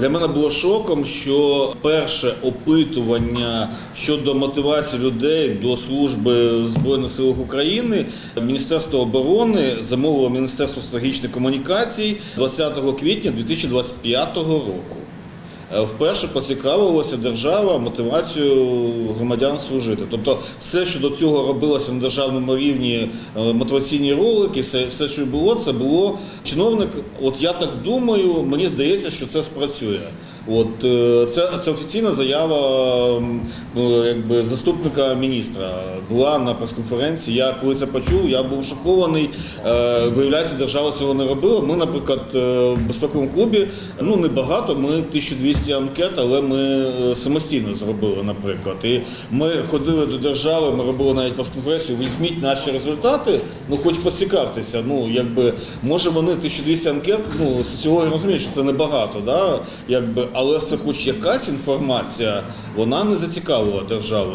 Для мене було шоком, що перше опитування щодо мотивації людей до служби Збройних сил України Міністерство оборони замовило Міністерство стратегічних комунікацій 20 квітня 2025 року. Е, Вперше поцікавилася держава мотивацією громадян служити. Тобто, все, що до цього робилося на державному рівні, е, мотиваційні ролики, все, все, що було, це було чиновник. От я так думаю, мені здається, що це спрацює. От е, це, це офіційна заява ну, якби заступника міністра була на прес-конференції. Я коли це почув, я був шокований. Е, Виявляється, держава цього не робила. Ми, наприклад, в безпековому клубі ну не багато. Ми 1200 анкет, але ми е, самостійно зробили, наприклад. І ми ходили до держави, ми робили навіть прес-конференцію. Візьміть наші результати, ну хоч поцікавтеся. Ну якби може вони 1200 анкет, ну соціологи розуміють, що це небагато, да? якби, але це хоч якась інформація, вона не зацікавила державу.